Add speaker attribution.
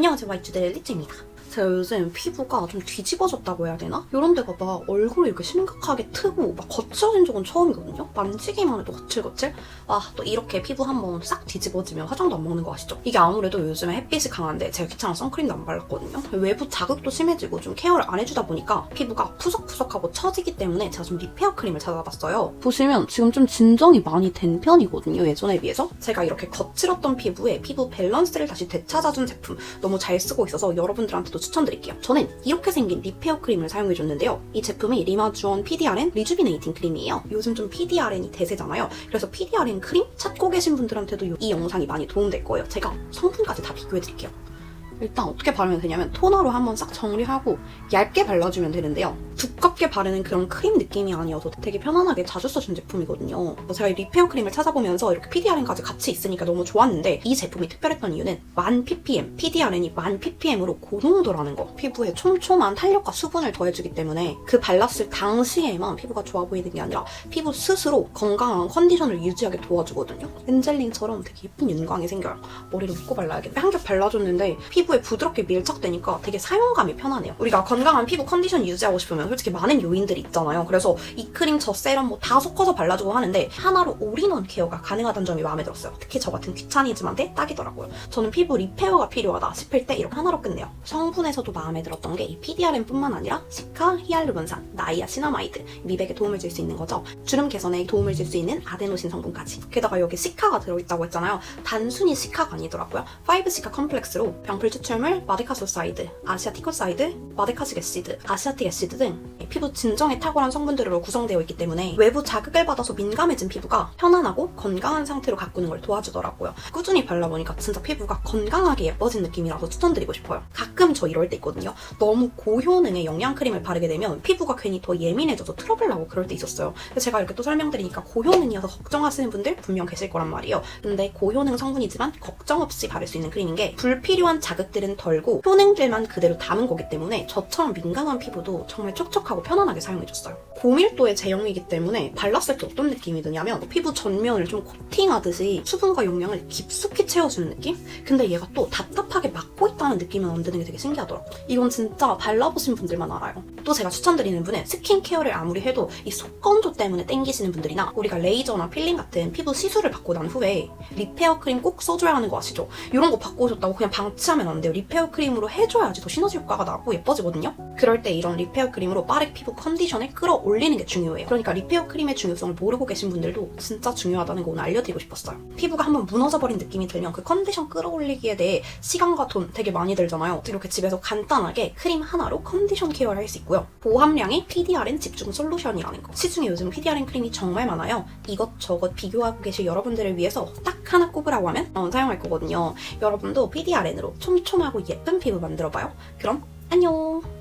Speaker 1: 안녕하세요 와이츠델 리츠입니다. 제가 요즘 피부가 좀 뒤집어졌다고 해야 되나? 이런 데가 막 얼굴이 이렇게 심각하게 트고 막 거칠어진 적은 처음이거든요? 만지기만 해도 거칠거칠? 아, 또 이렇게 피부 한번 싹 뒤집어지면 화장도 안 먹는 거 아시죠? 이게 아무래도 요즘에 햇빛이 강한데 제가 귀찮아 선크림도 안 발랐거든요? 외부 자극도 심해지고 좀 케어를 안 해주다 보니까 피부가 푸석푸석하고 처지기 때문에 제가 좀 리페어 크림을 찾아봤어요. 보시면 지금 좀 진정이 많이 된 편이거든요, 예전에 비해서. 제가 이렇게 거칠었던 피부에 피부 밸런스를 다시 되찾아준 제품 너무 잘 쓰고 있어서 여러분들한테도 추천드릴게요. 저는 이렇게 생긴 리페어 크림을 사용해줬는데요. 이 제품이 리마주온 PDRN 리주비네이팅 크림이에요. 요즘 좀 PDRN이 대세잖아요. 그래서 PDRN 크림 찾고 계신 분들한테도 이 영상이 많이 도움될 거예요. 제가 성분까지 다 비교해드릴게요. 일단 어떻게 바르면 되냐면 토너로 한번 싹 정리하고 얇게 발라주면 되는데요. 두껍게 바르는 그런 크림 느낌이 아니어서 되게 편안하게 자주 써준 제품이거든요. 제가 이 리페어 크림을 찾아보면서 이렇게 PDRN까지 같이 있으니까 너무 좋았는데 이 제품이 특별했던 이유는 만 ppm, PDRN이 만 ppm으로 고농도라는 거. 피부에 촘촘한 탄력과 수분을 더해주기 때문에 그 발랐을 당시에만 피부가 좋아 보이는 게 아니라 피부 스스로 건강한 컨디션을 유지하게 도와주거든요. 엔젤링처럼 되게 예쁜 윤광이 생겨요. 머리를 묶고 발라야겠다. 한겹 발라줬는데 피부 에 부드럽게 밀착되니까 되게 사용감이 편하네요. 우리가 건강한 피부 컨디션 유지하고 싶으면 솔직히 많은 요인들이 있잖아요. 그래서 이 크림, 저 세럼 뭐 다 섞어서 발라주고 하는데 하나로 올인원 케어가 가능하다는 점이 마음에 들었어요. 특히 저 같은 귀차니즘한테 딱이더라고요. 저는 피부 리페어가 필요하다 싶을 때 이렇게 하나로 끝내요. 성분에서도 마음에 들었던 게 이 PDRN뿐만 아니라 시카, 히알루론산, 나이아, 시나마이드 미백에 도움을 줄 수 있는 거죠. 주름 개선에 도움을 줄 수 있는 아데노신 성분까지. 게다가 여기 시카가 들어있다고 했잖아요. 단순히 시카가 아니더라고요. 5시카 컴플렉스로 병풀 추 출물, 마데카솔 사이드, 아시아티코 사이드, 마데카식 애시드, 아시아틱 애시드 등 피부 진정에 탁월한 성분들로 구성되어 있기 때문에 외부 자극을 받아서 민감해진 피부가 편안하고 건강한 상태로 가꾸는 걸 도와주더라고요. 꾸준히 발라보니까 진짜 피부가 건강하게 예뻐진 느낌이라서 추천드리고 싶어요. 가끔 저 이럴 때 있거든요. 너무 고효능의 영양크림을 바르게 되면 피부가 괜히 더 예민해져서 트러블 나고 그럴 때 있었어요. 제가 이렇게 또 설명드리니까 고효능이어서 걱정하시는 분들 분명 계실 거란 말이에요. 근데 고효능 성분이지만 걱정 없이 바를 수 있는 크림인 게 불필요한 자극 들은 덜고 효능들만 그대로 담은 거기 때문에 저처럼 민감한 피부도 정말 촉촉하고 편안하게 사용해줬어요. 고밀도의 제형이기 때문에 발랐을 때 어떤 느낌이 드냐면 피부 전면을 좀 코팅하듯이 수분과 용량을 깊숙이 채워주는 느낌? 근데 얘가 또 답답하게 막고 있다는 느낌은 안 드는 게 되게 신기하더라고요. 이건 진짜 발라보신 분들만 알아요. 또 제가 추천드리는 분은 스킨케어를 아무리 해도 이 속건조 때문에 땡기시는 분들이나 우리가 레이저나 필링 같은 피부 시술을 받고 난 후에 리페어 크림 꼭 써줘야 하는 거 아시죠? 이런 거 받고 오셨다고 그냥 방치하면 안 돼요. 리페어 크림으로 해줘야지 더 시너지 효과가 나고 예뻐지거든요. 그럴 때 이런 리페어 크림으로 빠르게 피부 컨디션을 끌어올리는 게 중요해요. 그러니까 리페어 크림의 중요성을 모르고 계신 분들도 진짜 중요하다는 거 오늘 알려드리고 싶었어요. 피부가 한번 무너져버린 느낌이 들면 그 컨디션 끌어올리기에 대해 시간과 돈 되게 많이 들잖아요. 이렇게 집에서 간단하게 크림 하나로 컨디션 케어를 할 수 있고요. 보함량이 PDRN 집중 솔루션이라는 거. 시중에 요즘 PDRN 크림이 정말 많아요. 이것저것 비교하고 계실 여러분들을 위해서 딱 하나 꼽으라고 하면 어, 사용할 거거든요. 여러분도 PDRN으로 촘촘하고 예쁜 피부 만들어봐요. 그럼 안녕!